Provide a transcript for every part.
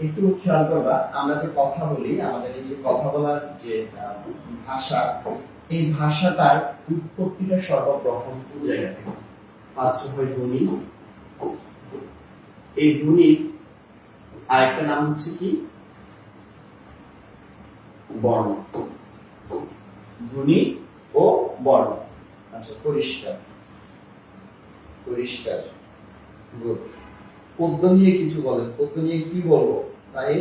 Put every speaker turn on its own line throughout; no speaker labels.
একটু খেয়াল করবা, আমরা যে কথা বলি, আমাদের এই যে কথা বলার যে ভাষা, এই ভাষাটার উৎপত্তিটা সর্বপ্রথম কোন জায়গা থেকে? ফার্স্ট হয় ধ্বনি। এই ধ্বনির আরেকটা নাম হচ্ছে কি? বর্ণ। ধ্বনি ও বর্ণ। আচ্ছা পরিষ্কার। পরিষ্কার। গুড। পদ্য নিয়ে কিছু বলেন। পদ্য নিয়ে কি বলব? তাই?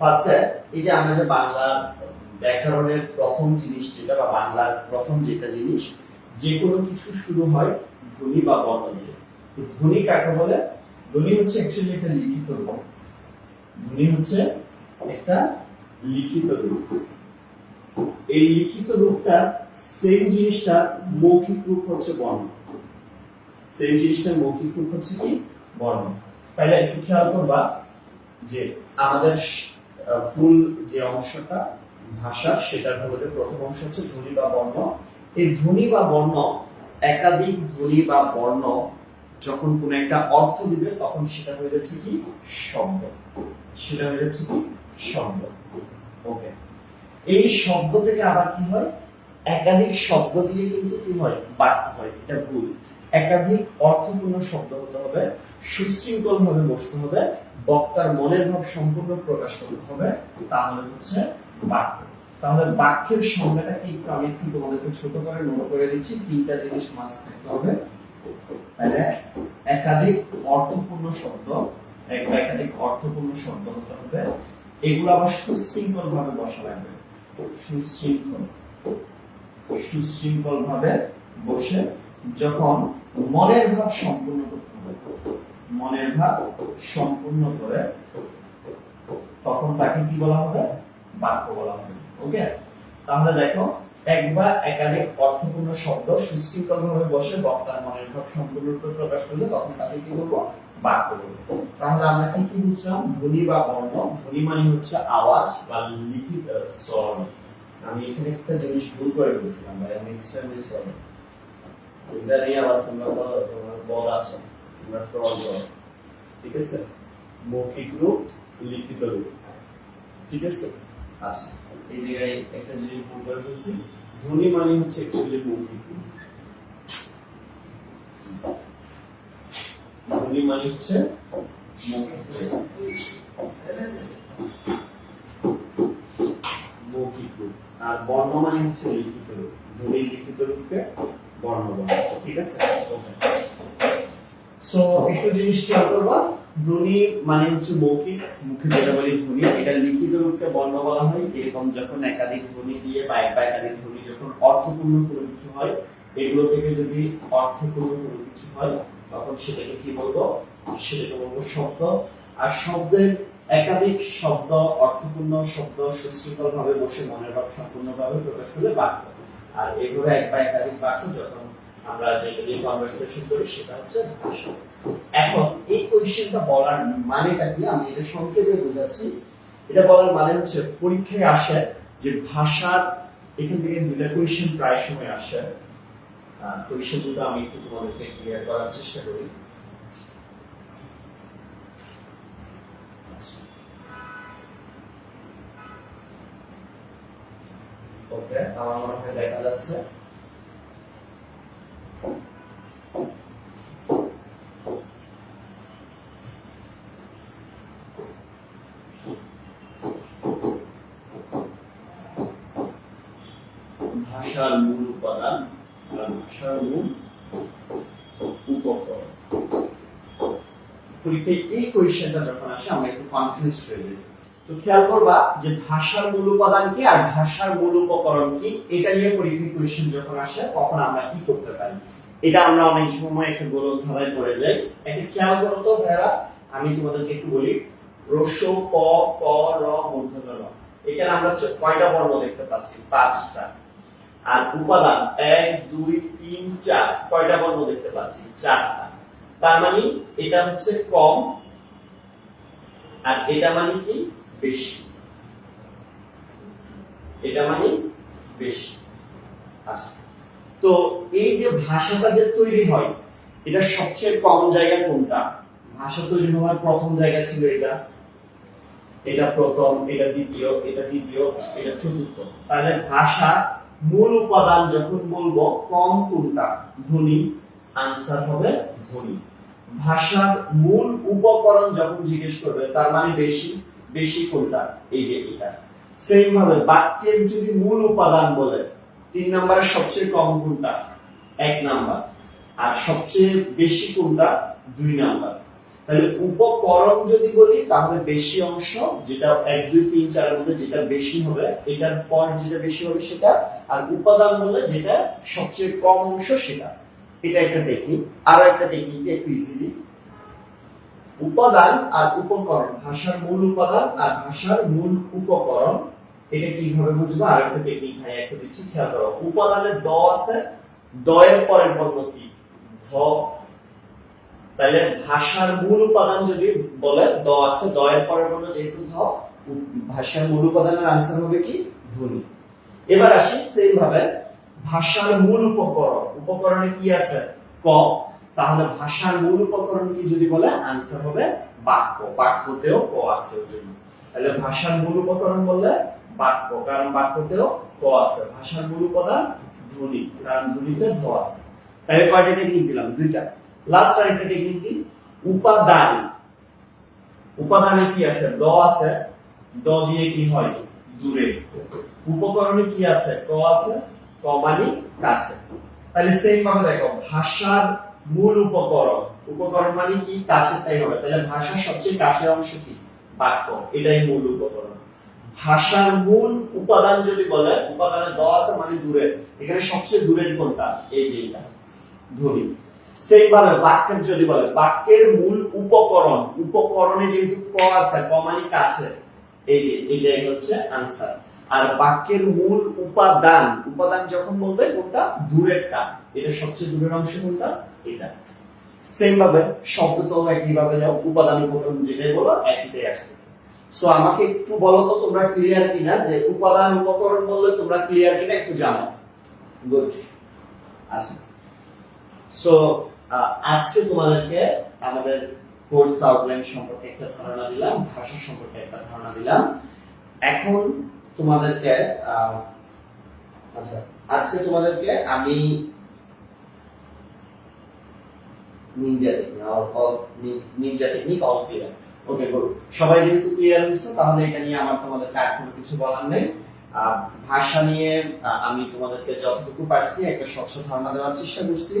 ফার্স্টে এই যে আমরা যে বাংলার ব্যাকরণের প্রথম জিনিস যেটা বা বাংলার প্রথম যেটা জিনিস, যে কোনো কিছু শুরু হয় ধ্বনি বা বর্ণ দিয়ে ধ্বনি কাকে বলে? ধ্বনি হচ্ছে অ্যাকচুয়ালি একটা লিখিত রূপ ধ্বনি হচ্ছে একটা লিখিত রূপ। এই লিখিত রূপটা সেম জিনিসটা মৌখিক রূপ হচ্ছে বর্ণ। সেম জিনিসটা মৌখিক রূপ হচ্ছে কি? বর্ণ। তাহলে একটু খেয়াল করবা যে আমাদের ফুল যে অংশটা, ভাষা, সেটার হলো যে প্রথম অংশ হচ্ছে ধ্বনি বা বর্ণ। এই ধ্বনি বা বর্ণ, একাধিক ধ্বনি বা বর্ণ যখন কোন একটা অর্থ দিবে, তখন সেটা হয়ে যাচ্ছে কি? শব্দ। সেটা হয়ে যাচ্ছে কি? শব্দ। ওকে এই শব্দ থেকে আবার কি হয়? একাধিক শব্দ দিয়ে কিন্তু কি হয়? বাক্য হয়। এটা ভুল। একাধিক অর্থপূর্ণ শব্দ হতে হবে সুশৃঙ্খল ভাবে বসতে হবে, বক্তার মনের ভাব সম্পূর্ণ প্রকাশ করতে হবে, তাহলে হচ্ছে বাক্য। তাহলে বাক্যের সংজ্ঞাটা কি? একটু আমি একটু তোমাদেরকে ছোট করে নোট করে দিচ্ছি। তিনটা জিনিস মাস থাকতে হবে। তাহলে একাধিক অর্থপূর্ণ শব্দ, একাধিক অর্থপূর্ণ শব্দ হতে হবে। এগুলো আবার সুশৃঙ্খল ভাবে বসা লাগবে। সুশৃঙ্খল। সুশৃঙ্খল ভাবে বসে যখন মনের ভাব সম্পূর্ণ করতে হবে, মনের ভাব সম্পূর্ণ করে তখন তাকে কি বলা হবে? বাক্য বলা হবে। ওকে তাহলে দেখো এক বা একাধিক অর্থপূর্ণ শব্দ সুশৃঙ্খল ভাবে বসে বক্তার মনের ভাব সম্পূর্ণরূপে প্রকাশ করলে তখন তাকে কি বলব? বাক্য বলব। তাহলে আমরা কি কি বুঝলাম? ধ্বনি বা বর্ণ। ধ্বনি মানে হচ্ছে আওয়াজ বা লিখিত সরি আমি এখানে একটা জিনিস ভুল করে ফেলেছিলাম ভাই আমি এক্সট্রিমলি সরি এটা নিয়ে আবার তোমরা তো, তোমরা বল আসো তোমরা ট্রল করো ঠিক আছে? মৌখিক রূপ, লিখিত রূপ। ঠিক আছে? আচ্ছা এই জায়গায় একটা জিনিস ভুল করে ফেলছি ধ্বনি মানে হচ্ছে অ্যাকচুয়ালি মৌখিক ধ্বনি মানে হচ্ছে মৌখিক রূপ। আর বর্ণ মানে হচ্ছে লিখিত রূপ। ধ্বনি লিখিত রূপকে বর্ণ বলে। ঠিক আছে? সো একটু জিনিস খেয়াল করবা ধ্বনি মানে হচ্ছে মৌখিক, মুখে যেটা বলি ধ্বনি, এটা লিখিত রূপকে বর্ণ বলা হয়। এরকম যখন একাধিক ধ্বনি দিয়ে বা এক বা একাধিক ধ্বনি যখন অর্থপূর্ণ কোনো কিছু হয়, এগুলো থেকে যদি অর্থপূর্ণ কোনো কিছু হয়, তখন সেটাকে কি বলব? সেটাকে বলব শব্দ। আর শব্দের একাধিক শব্দ, অর্থপূর্ণ শব্দ সুশৃঙ্খল ভাবে বসে মনের ভাব সম্পূর্ণভাবে প্রকাশ করলে বাক্য। আর এইভাবে এক বা একাধিক বাক্য যখন আমরা দিয়ে কনভারসেশন করি, সেটা হচ্ছে ভাষা। এখন এই কোয়েশ্চেনটা বলার মানেটা কি? আমি এটা সংক্ষেপে বোঝাচ্ছি। এটা বলার মানে হচ্ছে পরীক্ষায় আসে যে ভাষার এখান থেকে দুইটা কোয়েশ্চেন প্রায় সময় আসে। কোয়েশ্চেন দুটো আমি একটু তোমাদেরকে ক্লিয়ার করার চেষ্টা করি। ওকে আমার মনে হয় দেখা যাচ্ছে। ভাষার মূল উপাদান আর ভাষার মূল উপকরণ। পরীক্ষায় এই কোয়েশ্চেনটা যখন আসে, আমরা একটু কনফিউজ হয়ে যাই। তো খেয়াল করবা যে ভাষার মূল উপাদান কি আর ভাষার মূল উপকরণ কি? এটা নিয়ে পরীক্ষায় কোয়েশ্চেন যখন আসে, তখন আমরা কি করতে পারি? এটা আমরা অনেক সময় একটা গোলক ধাঁধায় পড়ে যাই। একটা খেয়াল করো তো ভাইরা আমি তোমাদেরকে একটু বলি রস প ক র, মূর্ধন্য, র। এখানে আমরা কয়টা বর্ণ দেখতে পাচ্ছি? পাঁচটা। আর উপাদান, এক, দুই, তিন, চার। কয়টা বর্ণ দেখতে পাচ্ছি? চারটা। তার মানে এটা হচ্ছে কম, আর এটা মানে কি? বেশি। এটা মানে বেশি। আচ্ছা। তো এই যে ভাষাটা যে তৈরি হয়, এটা সবচেয়ে কম জায়গা কোনটা? ভাষা তৈরি হওয়ার প্রথম জায়গা ছিল এটা। এটা প্রথম, এটা দ্বিতীয় এটা দ্বিতীয় এটা চতুর্থ। তাহলে ভাষা মূল উপাদান যখন বলব, কম কোনটা? ধ্বনি। আনসার হবে ধ্বনি। ভাষার মূল উপকরণ যখন জিজ্ঞেস করবে, তার মানে বেশি বেশি কোনটা? এই যে এটা। সেম ভাবে বাক্যের যদি মূল উপাদান বলে, তিন নম্বরে সবচেয়ে কম কোনটা? এক নাম্বার। আর সবচেয়ে বেশি কোনটা? দুই নাম্বার। তাহলে উপকরণ যদি বলি, তাহলে বেশি অংশ, যেটা এক, দুই, তিন, চারের মধ্যে যেটা বেশি হবে, এটার পর যেটা বেশি হবে সেটা, আর উপাদান বললে যেটা সবচেয়ে কম অংশ সেটা। এটা একটা টেকনিক আরও একটা টেকনিক একটু ইজিলি উপাদান আর উপকরণ, ভাষার মূল উপাদান আর ভাষার মূল উপকরণ, এটা কীভাবে বুঝব? আর একটা টেকনিক ভাই, একটা দিচ্ছি, খেয়াল করো। উপাদানের দ আছে দয়ের পরের বর্ণ কি? ধ তাহলে ভাষার মূল উপাদান যদি বলে, দ আছে দয়ের পরের বর্ণ যেহেতু ধ ভাষার মূল উপাদানের আনসার হবে কি? ধ্বনি। এবার আসি সেম ভাবে ভাষার মূল উপকরণ। উপকরণে কি আছে? ক। তাহলে ভাষার মূল উপকরণ কি যদি বলে আনসার হবে বাক্য। বাক্যতেও ক আছে জন্য। তাহলে ভাষার মূল উপকরণ বললে বাক্য, কারণ বাক্যতেও ক আছে। ভাষার মূল উপাদান ধ্বনি, কারণ ধ্বনিতে ধ আছে। তাহলে কয়টা টেকনিক দিলাম? দুইটা। লাস্ট আরেকটা টেকনিক কি? উপাদান। উপাদানে কি আছে? দ আছে। দ দিয়ে কি হয়? দূরে। উপকরণে কি আছে? ক আছে। ক মানে কাছে। তাহলে সেম ভাবে দেখো, ভাষার মূল উপকরণ। উপকরণ মানে কি? কাছে তাই হবে। তাহলে ভাষার সবচেয়ে কাছের অংশ কি? বাক্য। এটাই মূল উপকরণ। ভাষার মূল উপাদান যদি বলে, উপাদানে দ আছে মানে দূরে। এখানে সবচেয়ে দূরের কোনটা? এই যে এটা। ধ্বনি সেম ভাবে বাক্যের যদি বলে বাক্যের মূল উপকরণ, উপকরণে যেহেতু ক আছে, ক মানে কাছে এই যে এটাই হচ্ছে আনসার আর বাক্যের মূল উপাদান উপাদান যখন বলবে, কোনটা? দূরেরটা। এটা সবচেয়ে দূরের অংশ কোনটা? এটা। সেম ভাবে শব্দ তো একই ভাবে যাও, উপাদান উপকরণ যেটাই বলো, একইটাই আসতেছে। সো আমাকে একটু বলো তো, তোমরা ক্লিয়ার কিনা? যে উপাদান, উপকরণ বললে তোমরা ক্লিয়ার কিনা একটু জানো গুড আচ্ছা। সো আজকে তোমাদেরকে আমাদের কোর্স আউটলাইন সম্পর্কে একটা ধারণা দিলাম, ভাষা সম্পর্কে একটা ধারণা দিলাম। এখন তোমাদেরকে আচ্ছা আজকে তোমাদেরকে আমি ninja technique ninja technique all clear okay good সবাই যেহেতু ক্লিয়ার হয়েছে, তাহলে এটা নিয়ে আমার তোমাদেরকে আর কোনো কিছু বলার নেই। ভাষা নিয়ে আমি তোমাদেরকে যতটুকু পারছি, একটা স্বচ্ছ ধারণা দেওয়ার চেষ্টা করছি।